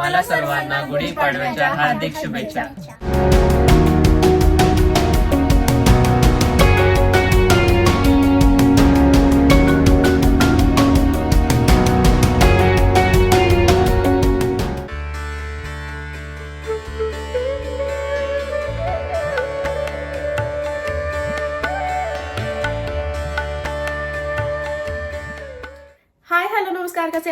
तुम्हाला सर्वांना गुढीपाडव्याच्या हार्दिक शुभेच्छा.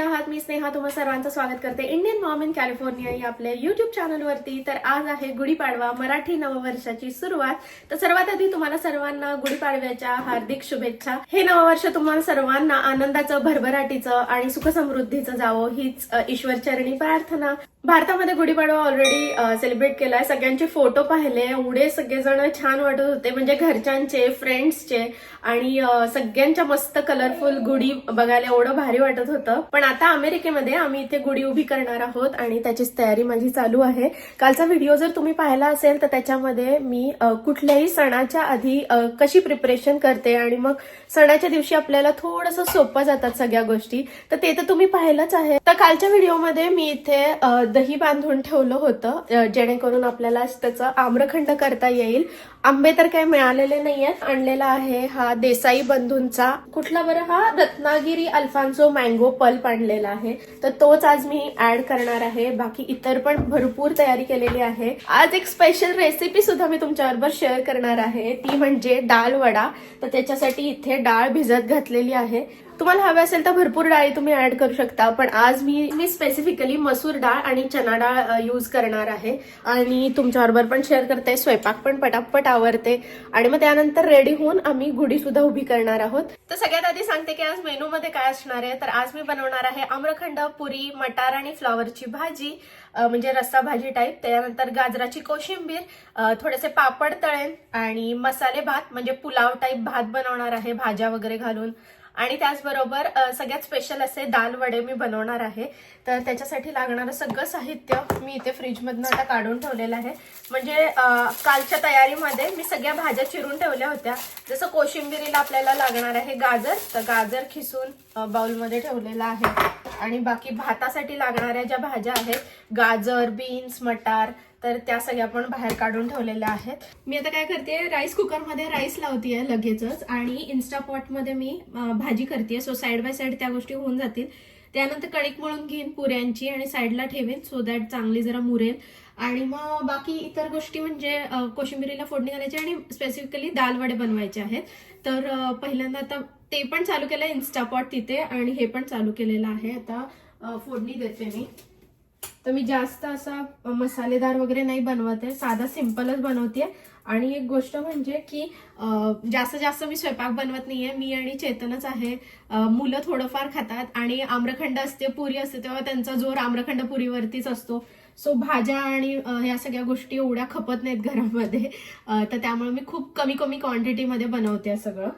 आहात. मी स्नेहा तुम्हा सर्वांचं स्वागत करते. इंडियन मॉम इन कॅलिफोर्निया या आपल्या युट्यूब चॅनलवरती तर आज आहे गुढीपाडवा मराठी नववर्षाची सुरुवात. तर सर्वात आधी तुम्हाला सर्वांना गुढीपाडव्याच्या हार्दिक शुभेच्छा. हे नववर्ष तुम्हाला सर्वांना आनंदाचं भरभराटीचं आणि सुखसमृद्धीचं जावं हीच ईश्वरचरणी प्रार्थना. भारतामध्ये गुढीपाडवा ऑलरेडी सेलिब्रेट केलाय. सगळ्यांचे फोटो पाहिले. एवढे सगळेजण छान वाटत होते. म्हणजे घरच्यांचे फ्रेंड्सचे आणि सगळ्यांच्या मस्त कलरफुल गुढी बघायला एवढं भारी वाटत होतं. पण आता अमेरिकेमध्ये आम्ही इथे गुढी उभी करणार आहोत आणि त्याचीच तयारी माझी चालू आहे. कालचा व्हिडिओ जर तुम्ही पाहिला असेल तर त्याच्यामध्ये मी कुठल्याही सणाच्या आधी कशी प्रिपरेशन करते आणि मग सणाच्या दिवशी आपल्याला थोडंसं सोपं जातात सगळ्या गोष्टी. तर ते तर तुम्ही पाहिलंच आहे. तर कालच्या व्हिडिओमध्ये मी इथे दही बांधून ठेवलं होतं जेणेकरून आपल्याला त्याचं आम्रखंड करता येईल. आंबे तर काही मिळालेले नाही आहेत आणलेला आहे हा देसाई बंधूंचा. कुठला बरं? हा रत्नागिरी अल्फान्सो मँगो पल्प आणलेला आहे. तर तोच आज मी ऍड करणार आहे. बाकी इतर पण भरपूर तयारी केलेली आहे. आज एक स्पेशल रेसिपी सुद्धा मी तुमच्याबरोबर शेअर करणार आहे. ती म्हणजे डाळ वडा तर त्याच्यासाठी इथे डाळ भिजत घातलेली आहे. तुम्हाला हवे असेल तर भरपूर डाळी तुम्ही ऍड करू शकता. पण आज मी मी स्पेसिफिकली मसूर डाळ आणि चना डाळ यूज करणार आहे. आणि तुमच्याबरोबर पण शेअर करते स्वयंपाक पण पटापट आवडते आणि मग त्यानंतर रेडी होऊन आम्ही गुढी सुद्धा उभी करणार आहोत. तर सगळ्यात आधी सांगते की आज मेनू मध्ये काय असणार आहे. तर आज मी बनवणार आहे आम्रखंड पुरी मटार आणि फ्लॉवरची भाजी. म्हणजे रस्सा भाजी टाईप त्यानंतर गाजराची कोशिंबीर थोडेसे पापड तळेन आणि मसाले भात म्हणजे पुलाव टाईप भात बनवणार आहे भाज्या वगैरे घालून. आणि त्याचबरोबर सगळ्यात स्पेशल असे दाल वडे मी बनवणार आहे. तर त्याच्यासाठी लागणारं सगळं साहित्य मी इथे फ्रीजमधनं आता काढून ठेवलेलं आहे. म्हणजे कालच्या तयारीमध्ये मी सगळ्या भाज्या चिरून ठेवल्या होत्या. जसं कोशिंबिरीला आपल्याला लागणार आहे गाजर तर गाजर खिसून बाउलमध्ये ठेवलेला आहे. आणि बाकी भातासाठी लागणाऱ्या ज्या भाज्या आहेत गाजर बीन्स मटार तर त्या सगळ्या पण बाहेर काढून ठेवलेल्या आहेत. मी आता काय करते राईस कुकरमध्ये राईस लावतीये लगेचच आणि इन्स्टा पॉटमध्ये मी भाजी करते सो साईड बाय साईड त्या गोष्टी होऊन जातील. त्यानंतर कणिक मळून घेईन पुऱ्यांची आणि साईडला ठेवेन सो दॅट चांगली जरा मुरेल. आणि मग बाकी इतर गोष्टी म्हणजे कोशिंबिरीला फोडणी घालायची आणि स्पेसिफिकली दाल वडे बनवायचे आहेत. तर पहिल्यांदा आता ते पण चालू केलं इन्स्टापॉट तिथे आणि हे पण चालू केलेलं आहे. आता फोडणी देते मी. तर मी जास्त असा मसालेदार वगैरे नाही बनवत आहे. साधा सिम्पलच बनवते. आणि एक गोष्ट म्हणजे की जास्त जास्त मी स्वयंपाक बनवत नाहीये. मी आणि चेतनच आहे. मुलं थोडंफार खातात आणि आम्रखंड असते पुरी असते तेव्हा त्यांचा जोर आम्रखंड पुरीवरतीच असतो. सो भाज्या आणि ह्या सगळ्या गोष्टी एवढ्या खपत नाहीत घरामध्ये. तर त्यामुळे मी खूप कमी कमी क्वांटिटीमध्ये बनवते सगळं.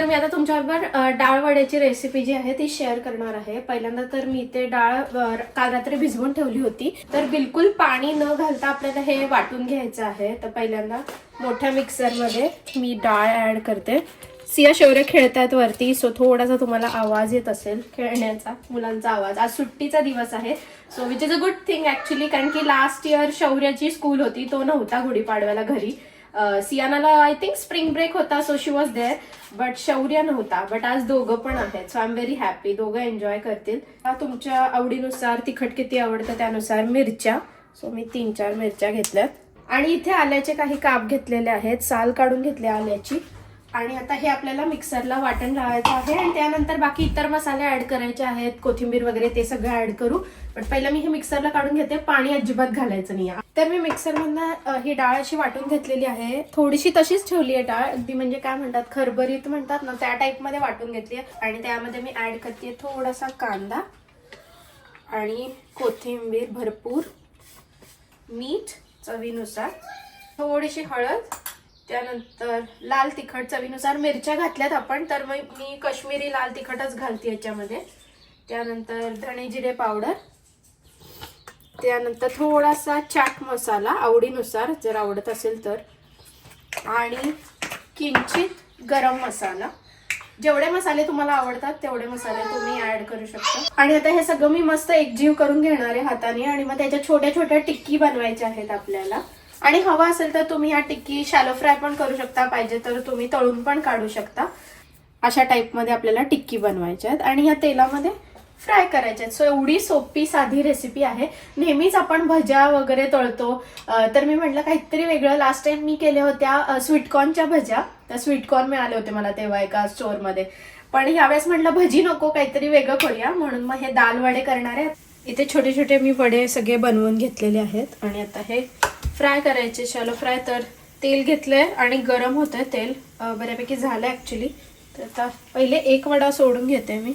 तर मी आता तुमच्याबरोबर डाळ वड्याची रेसिपी जी आहे ती शेअर करणार आहे. पहिल्यांदा तर मी ते डाळ काल रात्री भिजवून ठेवली होती. तर बिलकुल पाणी न घालता आपल्याला हे वाटून घ्यायचं आहे. तर पहिल्यांदा मोठ्या मिक्सरमध्ये मी डाळ ऍड करते. सिया शौर्य खेळतायत वरती सो थोडासा तुम्हाला आवाज येत असेल खेळण्याचा मुलांचा आवाज. आज सुट्टीचा दिवस आहे so which is a good thing actually कारण की लास्ट इयर शौर्याची स्कूल होती तो नव्हता गुढीपाडव्याला घरी. सियानाला आय थिंक स्प्रिंग ब्रेक होता so she was there but Shaurya नव्हता. बट आज दोघं पण आहेत so I am very happy दोघं एन्जॉय करतील. तुमच्या आवडीनुसार तिखट किती आवडतं त्यानुसार मिरच्या. सो मी तीन चार मिरच्या घेतल्यात. आणि इथे आल्याचे काही काप घेतलेले आहेत. साल काढून घेतले आल्याची. आणि आता हे आपल्याला मिक्सरला वाटण लावायचं आहे आणि त्यानंतर बाकी इतर मसाले ऍड करायचे आहेत कोथिंबीर वगैरे ते सगळं ऍड करू. पण पहिलं मी हे मिक्सरला काढून घेते पाणी अजिबात घालायचं नाही तर मी मिक्सरमधनं ही डाळ अशी वाटून घेतलेली आहे. थोडीशी तशीच ठेवली आहे डाळ. अगदी म्हणजे काय म्हणतात खरबरीत म्हणतात ना त्या टाईपमध्ये वाटून घेतली आहे. आणि त्यामध्ये मी ऍड करते थोडासा कांदा आणि कोथिंबीर भरपूर मीठ चवीनुसार थोडीशी हळद त्यानंतर लाल तिखट चवीनुसार मिरच्या घातल्यात आपण. तर मग मी कश्मीरी लाल तिखटच घालते याच्यामध्ये. त्यानंतर धणे जिरे पावडर. त्यानंतर थोडासा चाट मसाला आवडीनुसार जर आवडत असेल तर. आणि किंचित गरम मसाला. जेवढे मसाले तुम्हाला आवडतात तेवढे मसाले तुम्ही ऍड करू शकता. आणि आता हे सगळं मी मस्त एकजीव करून घेणार आहे हाताने. आणि मग त्याच्या छोट्या छोट्या टिक्की बनवायच्या आहेत आपल्याला. आणि हवा असेल तर तुम्ही या टिक्की शॅलो फ्राय पण करू शकता. पाहिजे तर तुम्ही तळून पण काढू शकता. अशा टाईपमध्ये आपल्याला टिक्की बनवायच्या आहेत. आणि ह्या तेलामध्ये फ्राय करायचे आहेत. सो एवढी सोपी साधी रेसिपी आहे. नेहमीच आपण भज्या वगैरे तळतो. तर मी म्हटलं काहीतरी वेगळं. लास्ट टाइम मी केल्या होत्या स्वीटकॉर्नच्या भज्या. त्या स्वीटकॉर्न मिळाले होते मला तेव्हा एका स्टोअरमध्ये पण यावेळेस म्हटलं भजी नको काहीतरी वेगळं करूया. म्हणून मग हे दाल वडे करणार आहेत. इथे छोटे छोटे मी वडे सगळे बनवून घेतलेले आहेत. आणि आता हे फ्राय करायचे शॅलो फ्राय तर तेल घेतलंय आणि गरम होतंय तेल. बऱ्यापैकी झालं ॲक्च्युली तर आता पहिले एक वडा सोडून घेते मी.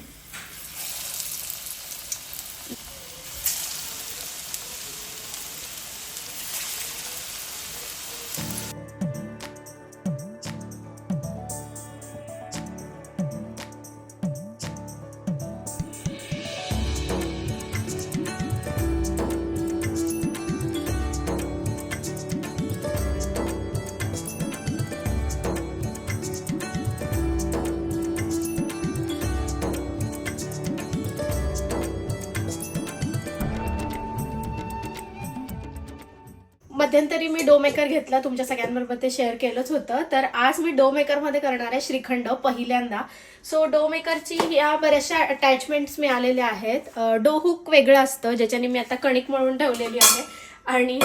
मध्यंतरी मी डो मेकर घेतला तुमच्या सगळ्यांबरोबर ते शेअर केलंच होतं. तर आज मी डो मेकरमध्ये करणार आहे श्रीखंड पहिल्यांदा. सो डो मेकरची या बऱ्याचशा अटॅचमेंट्स मिळालेल्या आहेत. डो हुक वेगळं असतं ज्याच्याने मी आता कणिक मळून ठेवलेली आहे. आणि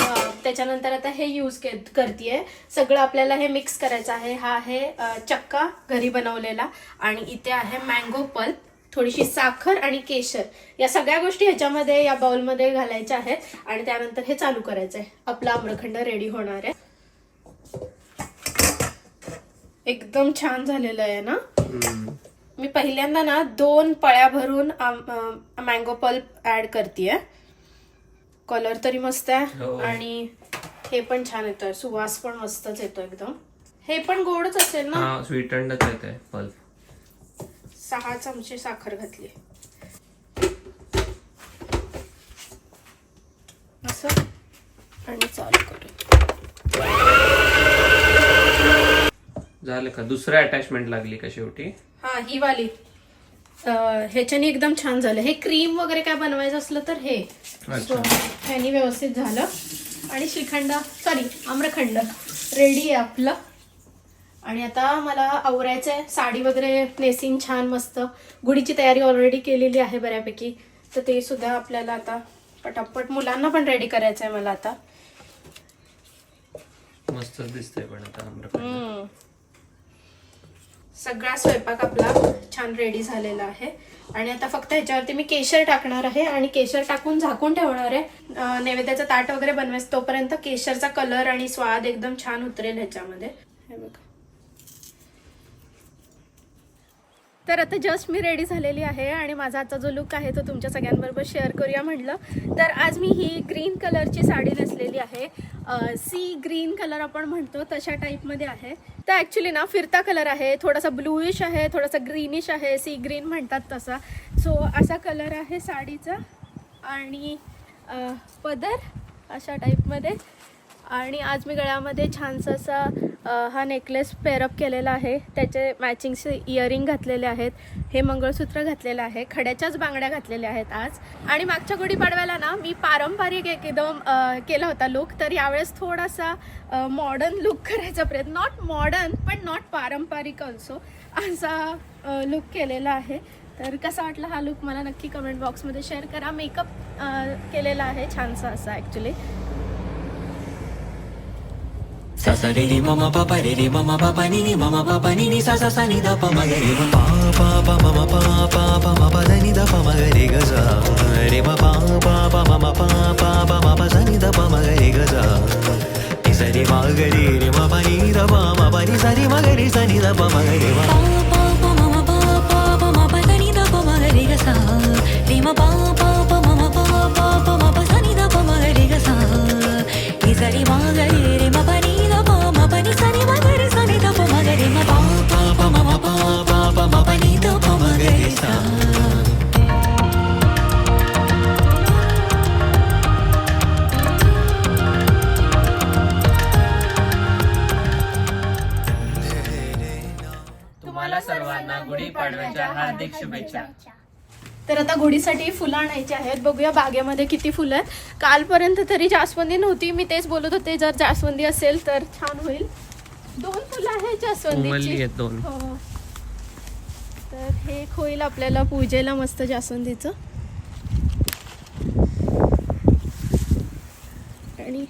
त्याच्यानंतर आता हे यूज करतीये. सगळं आपल्याला हे मिक्स करायचं आहे. हा आहे चक्का घरी बनवलेला. आणि इथे आहे मँगो पल्प थोडीशी साखर आणि केशर या सगळ्या गोष्टी ह्याच्यामध्ये या बाउलमध्ये घालायच्या आहेत. आणि त्यानंतर हे चालू करायचं आहे आपला आम्रखंड रेडी होणार आहे. एकदम छान झालेलं आहे ना? मी पहिल्यांदा ना दोन पळ्या भरून मँगो पल्प ऍड करतेय. कलर तरी मस्त आहे. हो. आणि हे पण छान येतोय. सुवास पण मस्तच येतो एकदम. हे पण गोडच असेल ना? येते पल्प सहा चमचे साखर घातली. असं. आणि चालू करू. झालं का? दुसरं अटॅचमेंट लागली का शेवटी? हा ही वाली. ह्याच्याने एकदम छान झालं. हे क्रीम वगैरे काय बनवायचं असलं तर हे. ह्यानी व्यवस्थित झालं. आणि श्रीखंड सॉरी आम्रखंड. रेडी आहे आपलं. आणि आता मला आवरायचंय. साडी वगैरे नेसिंग छान मस्त. गुढीची तयारी ऑलरेडी केलेली आहे बऱ्यापैकी. तर ते सुद्धा आपल्याला आता पटापट मुलांना पण रेडी करायचं आहे मला आता. मस्तच दिसतंय पण आता. सगळा स्वयंपाक आपला छान रेडी झालेला आहे. आणि आता फक्त ह्याच्यावरती मी केशर टाकणार आहे आणि केशर टाकून झाकून ठेवणार आहे. नैवेद्याचं ताट वगैरे बनवायचं तोपर्यंत केशरचा कलर आणि स्वाद एकदम छान उतरेल ह्याच्यामध्ये. हे बघा. तर आता जस्ट मी रेडी झालेली आहे आणि माझा आजचा जो लुक आहे तो तुमच्या सगळ्यांबरोबर शेअर करूया म्हटलं. तर आज मी ही ग्रीन कलरची साडी नेसलेली आहे. सी ग्रीन कलर आपण म्हणतो तशा टाईपमध्ये आहे. तर ॲक्च्युली ना फिरता कलर आहे थोडासा ब्लूइश आहे थोडासा ग्रीनिश आहे सी ग्रीन म्हणतात तसा. सो असा कलर आहे साडीचा. आणि पदर अशा टाईपमध्ये आणि आज मी गळ्यामध्ये छानसा असा हा नेकलेस पेअरअप केलेला आहे. त्याचे मॅचिंगचे इयरिंग घातलेले आहेत. हे मंगळसूत्र घातलेलं आहे. खड्याच्याच बांगड्या घातलेल्या आहेत आज. आणि मागच्या गुढीपाडव्याला ना मी पारंपरिक एक एकदम केला होता लुक तर यावेळेस थोडासा मॉडर्न लुक करायचा प्रयत्न. नॉट मॉडर्न पण नॉट पारंपरिक ऑल्सो असा लुक केलेला आहे. तर कसा वाटला हा लुक मला नक्की कमेंट बॉक्समध्ये शेअर करा. मेकअप केलेला आहे. छानसा असा ॲक्च्युली ささりりママパパりりママパパににママパパににさささにだパマがりまパパパママパパパマパだにだパマがりがざりまパパパママパパパマパさにだパマがりがざにさりまがりりマパにだパマパにさりまがりさにだパマがりまパパパママパパパマパだにだパマがりがさりまパパパママパパパマパさにだパマがりがさにさりまがりりマ हार्दिक शुभेच्छा. तर आता गुढीसाठी फुलं आणायची आहेत. बघूया बागेमध्ये किती फुलं आहेत. कालपर्यंत तरी जास्वंदी नव्हती. मी तेच बोलत होते जर जास्वंदी असेल तर छान होईल. दोन फुलं आहेत जास्वंदीची. हो. तर हे एक होईल आपल्याला पूजेला मस्त जास्वंदीचं. आणि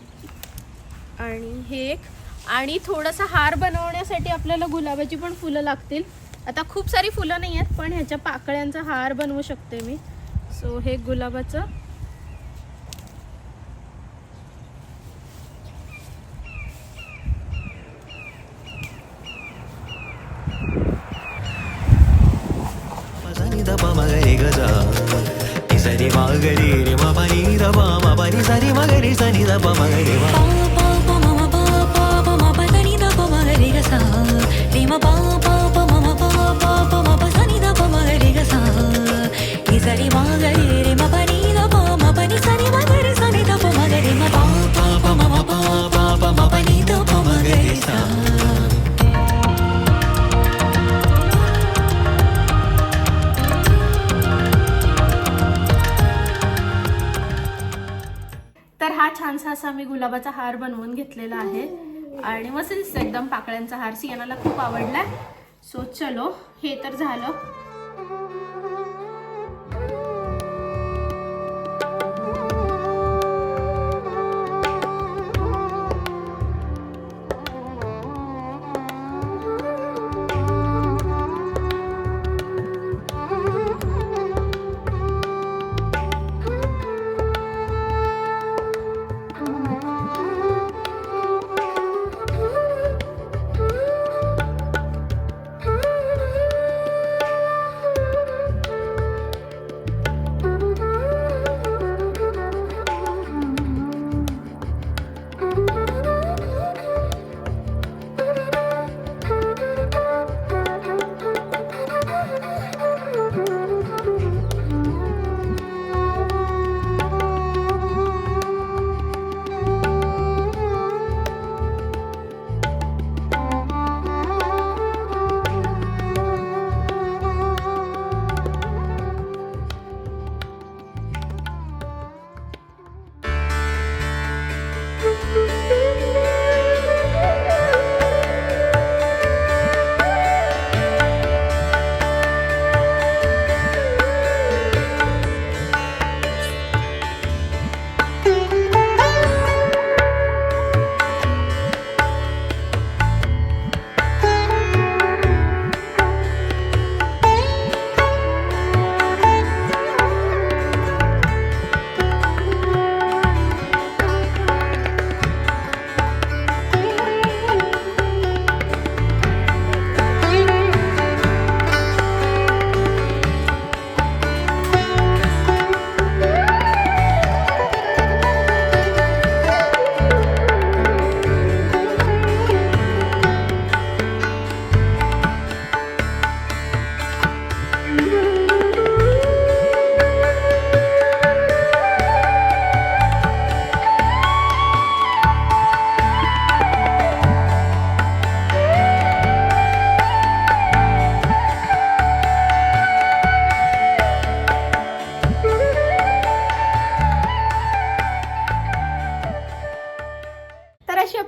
आणि हे एक. आणि थोडासा हार बनवण्यासाठी आपल्याला गुलाबाची पण फुलं लागतील. आता खूप सारी फुलं नाही आहेत पण ह्याच्या पाकळ्यांचा हार बनवू शकते मी. सो हे गुलाबाचं. सनि द प म ग रे ग सा नि सा रे मा ग तर हा छानसा असा मी गुलाबाचा हार बनवून घेतलेला आहे. आणि मस्त दिसतं एकदम पाकळ्यांचा हार. सियानाला खूप आवडलाय. सो चलो हे तर झालं.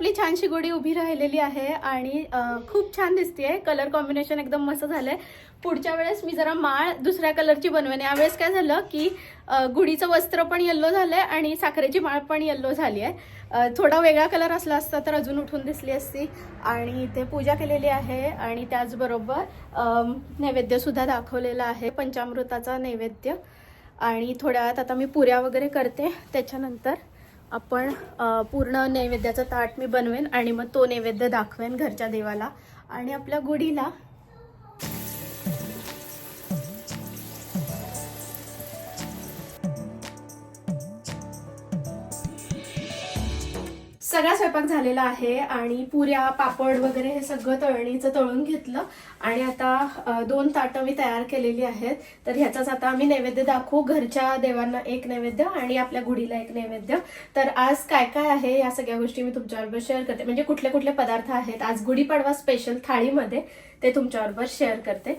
आपली छानशी गुढी उभी राहिलेली आहे आणि खूप छान दिसते कलर कॉम्बिनेशन एकदम मस्त झालंय. पुढच्या वेळेस मी जरा माळ दुसऱ्या कलरची बनवेन. यावेळेस काय झालं की गुढीचं वस्त्र पण येल्लो झालंय आणि साखरेची माळ पण येल्लो झाली आहे थोडा वेगळा कलर असला असता तर अजून उठून दिसली असती. आणि इथे पूजा केलेली आहे आणि त्याचबरोबर नैवेद्यसुद्धा नैवेद्य सुद्धा दाखवलेला आहे. पंचामृताचा नैवेद्य. आणि थोड्या वेळात आता मी पुऱ्या वगैरे करते. त्याच्यानंतर आपण पूर्ण नैवेद्याचं ताट मी बनवेन आणि मग तो नैवेद्य दाखवेन घरच्या देवाला. आणि आपल्या गुढीला सगळा स्वयंपाक झालेला आहे आणि पुऱ्या पापड वगैरे हे सगळं तळणीचं तळून घेतलं. आणि आता दोन ताटं मी तयार केलेली आहेत. तर ह्याचाच आता आम्ही नैवेद्य दाखवू. घरच्या देवांना एक नैवेद्य आणि आपल्या गुढीला एक नैवेद्य. तर आज काय काय आहे या सगळ्या गोष्टी मी तुमच्याबरोबर शेअर करते. म्हणजे कुठले कुठले पदार्थ आहेत? आज गुढीपाडवा स्पेशल थाळीमध्ये ते तुमच्याबरोबर शेअर करते.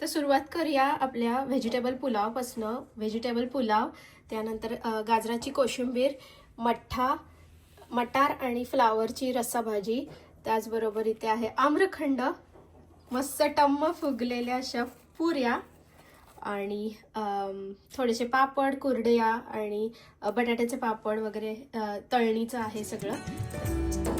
तर सुरुवात करूया आपल्या व्हेजिटेबल पुलावपासनं. व्हेजिटेबल पुलाव त्यानंतर गाजराची कोशिंबीर मठ्ठा मटार आणि फ्लावरची रसाभाजी त्याचबरोबर इथे आहे आम्रखंड मस्त टम्म फुगलेल्या अशा पुऱ्या आणि थोडेसे पापड कुरडया आणि बटाट्याचे पापड वगैरे तळणीचं आहे सगळं.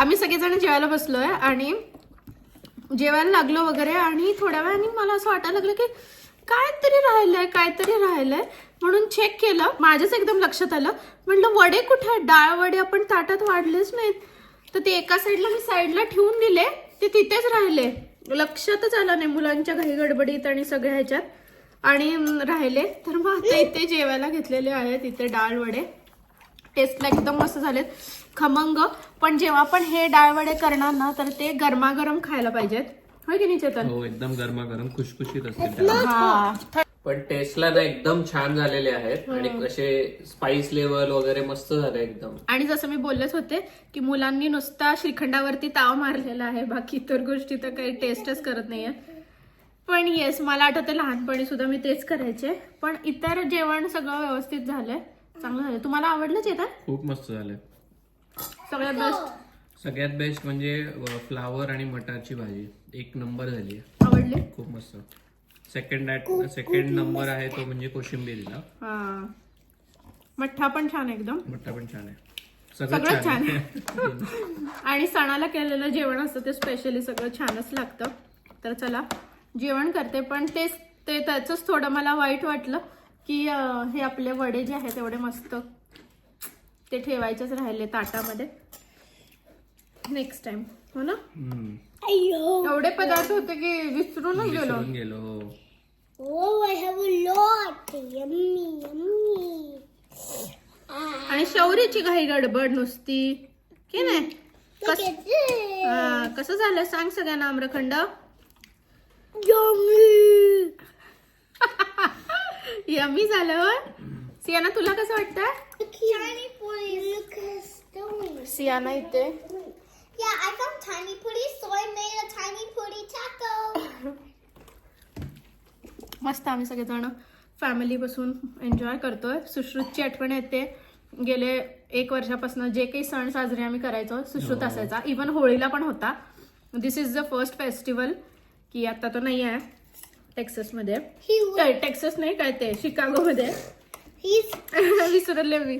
आम्ही सगळेजण जेवायला बसलोय आणि जेवायला लागलो वगैरे आणि थोड्या वेळाने मला असं वाटायला लागलं की काहीतरी राहिलंय काहीतरी राहिलंय. म्हणून चेक केलं. माझ्याच एकदम लक्षात आलं. म्हटलं वडे कुठे आहेत? डाळ वडे आपण ताटात वाढलेच नाहीत. तर ते एका साईडला मी साईडला ठेवून दिले. ते तिथेच राहिले. लक्षातच आलं नाही मुलांच्या घाई गडबडीत आणि सगळ्या ह्याच्यात. आणि राहिले. तर मग आता इथे जेवायला घेतलेले आहेत. इथे डाळ वडे. टेस्टला एकदम मस्त झालेत. खमंग. पण जेव्हा पण हे डाळवडे करणार ना तर ते गरमागरम खायला पाहिजेत. होय की नाही चेतन? हो एकदम गरमागरम खुशखुशीत असते. हा. पण टेस्टला ना एकदम छान झालेले आहेत आणि कसे स्पाइस लेवल वगैरे मस्त झाले एकदम. आणि जसं मी बोललेच होते की मुलांनी नुसता श्रीखंडावरती ताव मारलेला आहे बाकी इतर गोष्टी तर काही टेस्टच करत नाहीये. पण येस मला आठवते लहानपणी सुद्धा मी तेच करायचे. पण इतर जेवण सगळं व्यवस्थित झालंय. चांगलं झालं तुम्हाला आवडलं चेतन खूप मस्त झाले सगळ्यात बेस्ट सगळ्यात बेस्ट म्हणजे फ्लावर आणि मटारची भाजी. एक नंबर झाली आवडले? खूप मस्त. सेकंड सेकंड नंबर आहे तो म्हणजे कोशिंबीरला. हा. मठ्ठा पण छान आहे एकदम. मट्टा पण छान आहे. सगळं छान छान आहे. आहे. आणि सणाला केलेलं जेवण असतं ते स्पेशली सगळं छानच लागतं. तर चला जेवण करते पण तेच ते त्याचंच थोडं मला वाईट वाटलं. की हे आपले वडे जे आहेत तेवढे मस्त ते ठेवायचेच राहिले ताटामध्ये. नेक्स्ट टाइम हो ना. एवढे पदार्थ होते की विसरूनच गेलो. विसरून गेलो. Oh, I have a lot. Yummy, yummy. आणि शौर्याची घाई गडबड नुसती. की नाही? कस. हा, कसं झालं? सांग सगळ्यांना आम्रखंड. Yummy. यमी झालं? सियाना तुला कसं वाटतं. सियाना इथे Yeah, I found tiny putties, so I made a tiny putty taco. मस्त आम्ही सगळेजण फॅमिली बसून एन्जॉय करतोय सुश्रुतची आठवण येते गेले एक वर्षापासून जे काही सण साजरे आम्ही करायचो सुश्रुत असायचा इवन होळीला पण होता this is the first festival की आता तो नाही आहे टेक्सासमध्ये. काय, टेक्सास नाही काय ते शिकागोमध्ये? विसरले मी.